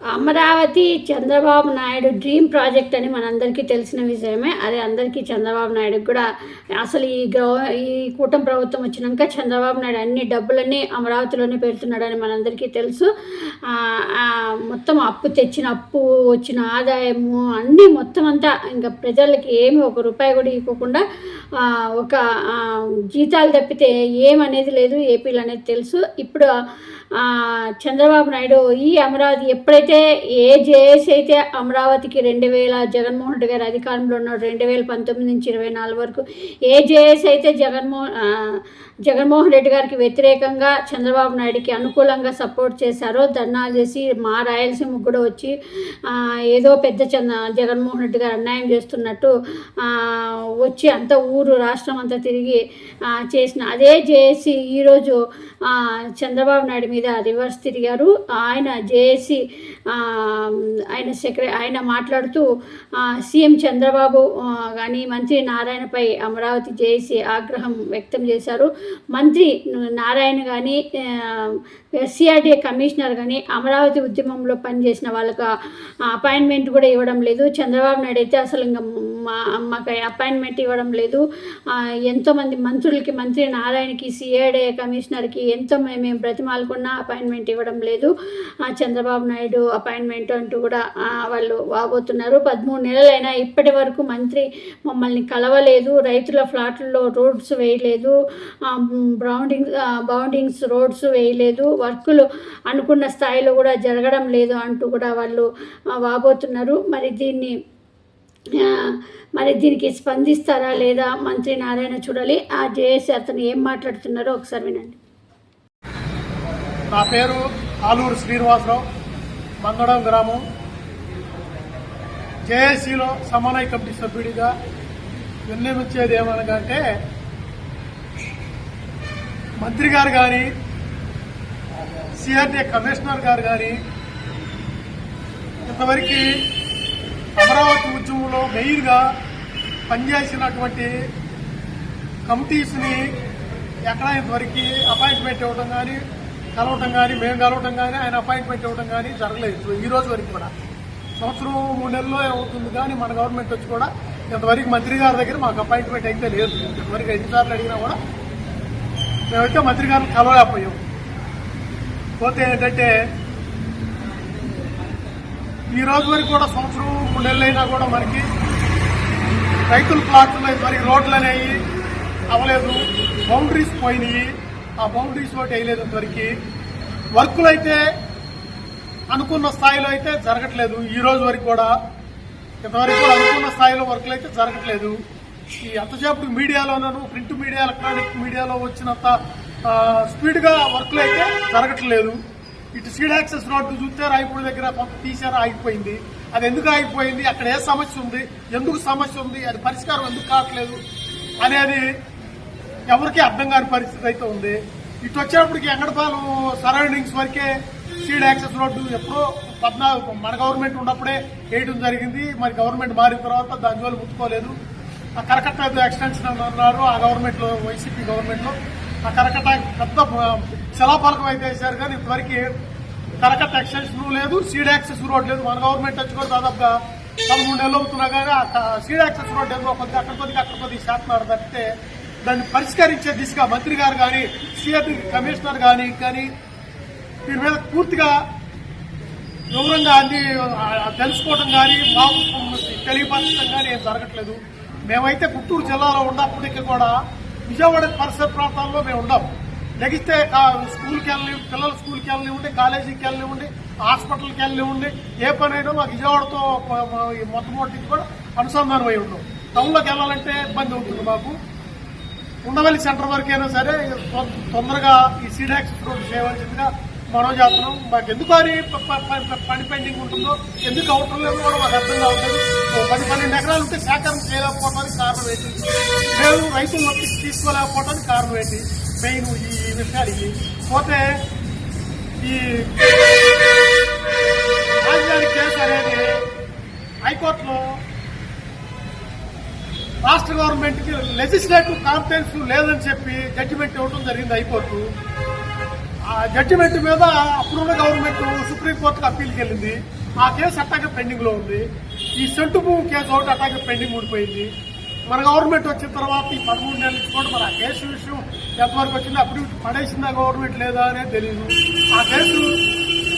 Amaravati Chandrababu Naidu dream project అని మనందరికీ తెలిసిన విషయమే. అదే అందరికీ చంద్రబాబు నాయుడు కూడా అసలు ఈ గవ ఈ కూటమి ప్రభుత్వం వచ్చినాక చంద్రబాబు నాయుడు అన్ని డబ్బులన్నీ అమరావతిలోనే పెడుతున్నాడని మనందరికీ తెలుసు. మొత్తం అప్పు తెచ్చిన అప్పు వచ్చిన ఆదాయము అన్నీ మొత్తం అంతా ఇంకా ప్రజలకి ఏమి ఒక రూపాయి కూడా ఇవ్వకుండా ఒక జీతాలు తప్పితే ఏమనేది లేదు. ఏపీలో అనేది తెలుసు. ఇప్పుడు చంద్రబాబు నాయుడు ఈ అమరావతి ఎప్పుడైతే ఏ జేఏసీ అయితే అమరావతికి రెండు వేల జగన్మోహన్ రెడ్డి గారు అధికారంలో ఉన్నాడు రెండు వేల పంతొమ్మిది నుంచి ఇరవై నాలుగు వరకు ఏ జేఏసీ అయితే జగన్మోహన్ జగన్మోహన్ రెడ్డి గారికి వ్యతిరేకంగా చంద్రబాబు నాయుడికి అనుకూలంగా సపోర్ట్ చేశారో ధర్నాలు చేసి మా రాయలసీమ కూడా వచ్చి ఏదో పెద్ద చంద్ర జగన్మోహన్ రెడ్డి గారు అన్యాయం చేస్తున్నట్టు వచ్చి అంత ఊరు రాష్ట్రం అంతా తిరిగి చేసిన అదే జేఏసీ ఈరోజు చంద్రబాబు నాయుడు మీద రివర్స్ తిరిగారు. ఆయన జేఏసీ ఆయన సెక్రటరీ ఆయన మాట్లాడుతూ సీఎం చంద్రబాబు కానీ మంత్రి నారాయణపై అమరావతి జేఏసీ ఆగ్రహం వ్యక్తం చేశారు. మంత్రి నారాయణ కానీ ఎస్సీఆర్డీఏ కమిషనర్ కానీ అమరావతి ఉద్యమంలో పనిచేసిన వాళ్ళకు అపాయింట్మెంట్ కూడా ఇవ్వడం లేదు. చంద్రబాబు నాయుడు అయితే అసలు ఇంకా మా మాకు అపాయింట్మెంట్ ఇవ్వడం లేదు. ఎంతోమంది మంత్రులకి మంత్రి నారాయణకి సిఐడే కమిషనర్కి ఎంతో మేము బ్రతిమాలకున్న అపాయింట్మెంట్ ఇవ్వడం లేదు. చంద్రబాబు నాయుడు అపాయింట్మెంట్ అంటూ కూడా వాళ్ళు వాబోతున్నారు. పదమూడు నెలలైనా ఇప్పటి వరకు మంత్రి మమ్మల్ని కలవలేదు. రైతుల ఫ్లాట్లలో రోడ్స్ వేయలేదు. బ్రౌండింగ్ బౌండింగ్స్ రోడ్స్ వేయలేదు. వర్కులు అనుకున్న స్థాయిలో కూడా జరగడం లేదు అంటూ కూడా వాళ్ళు వాబోతున్నారు. మరి దీన్ని మరి దీనికి స్పందిస్తారా లేదా మంత్రి నారాయణ చూడాలి. ఆ జేఏసీ అతను ఏం మాట్లాడుతున్నారో ఒకసారి వినండి. నా పేరు ఆలూరు శ్రీనివాసరావు మంగళం గ్రామం. జేఏసీలో సమన్వయ కమిటీ సభ్యుడిగా విన్నవించేది ఏమనగంటే మంత్రి గారు కానీ సిఆర్డీఏ కమిషనర్ గారు కానీ ఇంతవరకు అమరావతి ఉద్యమంలో మెయిన్గా పనిచేసినటువంటి కమిటీస్ని ఎక్కడ వరకు అపాయింట్మెంట్ ఇవ్వడం కానీ కలవటం కానీ మేము కలవటం కానీ ఆయన అపాయింట్మెంట్ ఇవ్వడం కానీ జరగలేదు. ఈ రోజు వరకు కూడా. సంవత్సరం మూడు నెలల్లో అవుతుంది కానీ మన గవర్నమెంట్ వచ్చి కూడా ఇంతవరకు మంత్రి గారి దగ్గర మాకు అపాయింట్మెంట్ అయితే లేదు. ఇంతవరకు ఎన్నిసార్లు అడిగినా కూడా మేమైతే మంత్రి గారిని కలవలేకపోయాం. పోతే ఏంటంటే ఈ రోజు వరకు కూడా సంవత్సరం మూడు నెలలైనా కూడా మనకి రైతుల ప్లాట్లు మరి రోడ్లు అనేవి అవ్వలేదు బౌండరీస్ పోయినాయి. ఆ బౌండరీస్ ఒకటి వేయలేదు ఇంతవరకు వర్కులు అయితే అనుకున్న స్థాయిలో అయితే జరగట్లేదు. ఈ రోజు వరకు కూడా ఇంతవరకు కూడా అనుకున్న స్థాయిలో వర్కులు అయితే జరగట్లేదు. ఈ అంతసేపు మీడియాలోనూ ప్రింట్ మీడియా ఎలక్ట్రానిక్ మీడియాలో వచ్చినంత స్పీడ్గా వర్క్లు వర్కులు అయితే జరగట్లేదు. ఇటు సీడ్ యాక్సెస్ రోడ్డు చూస్తే రాయపూడి దగ్గర కొంత తీసారు ఆగిపోయింది. అది ఎందుకు ఆగిపోయింది? అక్కడ ఏ సమస్య ఉంది? ఎందుకు సమస్య ఉంది? అది పరిష్కారం ఎందుకు కావట్లేదు? అనేది ఎవరికీ అర్థం కాని పరిస్థితి అయితే ఉంది. ఇటు వచ్చేటప్పటికి ఎంగడపాలెం సరౌండింగ్స్ వరకే సీడ్ యాక్సెస్ రోడ్డు ఎప్పుడో పద్నాలుగు మన గవర్నమెంట్ ఉన్నప్పుడే వేయడం జరిగింది. మరి గవర్నమెంట్ మారిన తర్వాత దాని జోలు ముట్టుకోలేదు. ఆ కరకట్ట ఎక్స్టెన్షన్ అన్నారు. ఆ గవర్నమెంట్లో వైసీపీ గవర్నమెంట్లో ఆ కరకట్ట పెద్ద శిలాపలకం అయితే వేశారు. కానీ ఇప్పటివరకు కరకట్ట ఎక్స్టెన్షన్ లేదు సీడ్ యాక్సెస్ రోడ్ లేదు. మన గవర్నమెంట్ వచ్చి కూడా దాదాపుగా పదమూడు నెలలు అవుతున్నా కానీ సీడ్ యాక్సెస్ రోడ్ ఏదో కొద్దిగా అక్కడ కొద్దిగా అక్కడ కొద్ది చేస్తున్నారు తప్పితే దాన్ని పరిష్కరించే దిశగా మంత్రి గారు కానీ సీఎం కమిషనర్ కానీ కానీ దీని మీద పూర్తిగా వివరంగా అన్ని తెలుసుకోవడం కానీ మాకు తెలియపరచడం కానీ ఏం జరగట్లేదు. మేమైతే గుంటూరు జిల్లాలో ఉన్నప్పటికీ కూడా విజయవాడ పరిసర ప్రాంతాల్లో మేము ఉండం నెగిస్తే కా- స్కూల్కి వెళ్ళి పిల్లలు స్కూల్కి వెళ్ళనివ్వండి కాలేజీకి వెళ్ళనివ్వండి హాస్పిటల్కి వెళ్ళనివ్వండి ఏ పని అయినా మాకు విజయవాడతో మొట్టమొదటి కూడా అనుసంధానం అయి ఉండవు. టౌన్లోకి వెళ్ళాలంటే ఇబ్బంది అవుతుంది మాకు. ఉండవల్లి సెంటర్ వరకైనా సరే తొందరగా ఈ సీడాక్స్ రోడ్డు చేయవలసిందిగా మనం చేస్తున్నాం. మాకు ఎందుకు అని పని పెండింగ్ ఉంటుందో ఎందుకు అవటం లేదు కూడా మాకు అర్థం కావట్లేదు. పది పన్నెండు ఎకరాలు ఉంటే సేకరణ చేయలేకపోవడానికి కారణం ఏంటి? మేము రైతులు తీసుకోలేకపోవడానికి కారణం ఏంటి? మెయిన్ ఈ విషయాలు పోతే ఈ రాజధాని కేసు అనేది హైకోర్టులో రాష్ట్ర గవర్నమెంట్కి లెజిస్లేటివ్ కాన్ఫిడెన్స్ లేదని చెప్పి జడ్జిమెంట్ ఇవ్వడం జరిగింది హైకోర్టు. ఆ జడ్జిమెంట్ మీద అప్పుడున్న గవర్నమెంట్ సుప్రీంకోర్టుకు అప్పీల్కి వెళ్ళింది. ఆ కేసు అట్టాగే పెండింగ్లో ఉంది. ఈ సెంటు భూమి కేసు ఒకటి అట్టాగే పెండింగ్ ఉండిపోయింది మన గవర్నమెంట్ వచ్చిన తర్వాత ఈ పదమూడు నెలల నుంచి కూడా మన కేసు విషయం ఎంతవరకు వచ్చింది అప్పుడు పడేసిందా గవర్నమెంట్ లేదా అనేది తెలియదు ఆ కేసు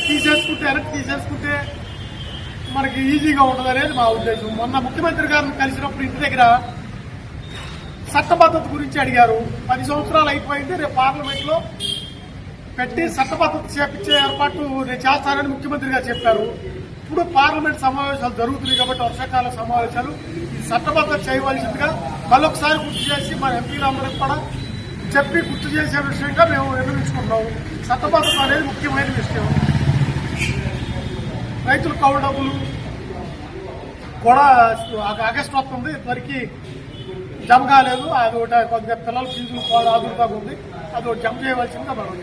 తీసేసుకుంటే వెనక్కి తీసేసుకుంటే మనకి ఈజీగా ఉండదు అనేది మా ఉద్దేశం. మొన్న ముఖ్యమంత్రి గారిని కలిసినప్పుడు ఇంటి దగ్గర చట్టబద్ధత గురించి అడిగారు. పది సంవత్సరాలు అయిపోయింది రేపు పార్లమెంట్లో పెట్టి చట్టబద్ధత చేపించే ఏర్పాటు నేను చేస్తానని ముఖ్యమంత్రి గారు చెప్పారు. ఇప్పుడు పార్లమెంట్ సమావేశాలు జరుగుతున్నాయి కాబట్టి వర్షాకాల సమావేశాలు ఈ చట్టబద్ధత చేయవలసిందిగా మళ్ళొకసారి గుర్తు చేసి మన ఎంపీలందరికీ కూడా చెప్పి గుర్తు చేసే విషయంగా మేము నిర్ణయించుకున్నాం చట్టబద్ధత అనేది ముఖ్యమైన విషయం. రైతుల కౌలు డబ్బులు కూడా ఆగస్టు వస్తుంది. ఇంతవరకు జమ కాలేదు. అది ఒకటి కొద్దిగా పిల్లల ఫీజులు కూడా ఆదురుగా ఉంది. అది ఒకటి జమ చేయవలసిందిగా మనం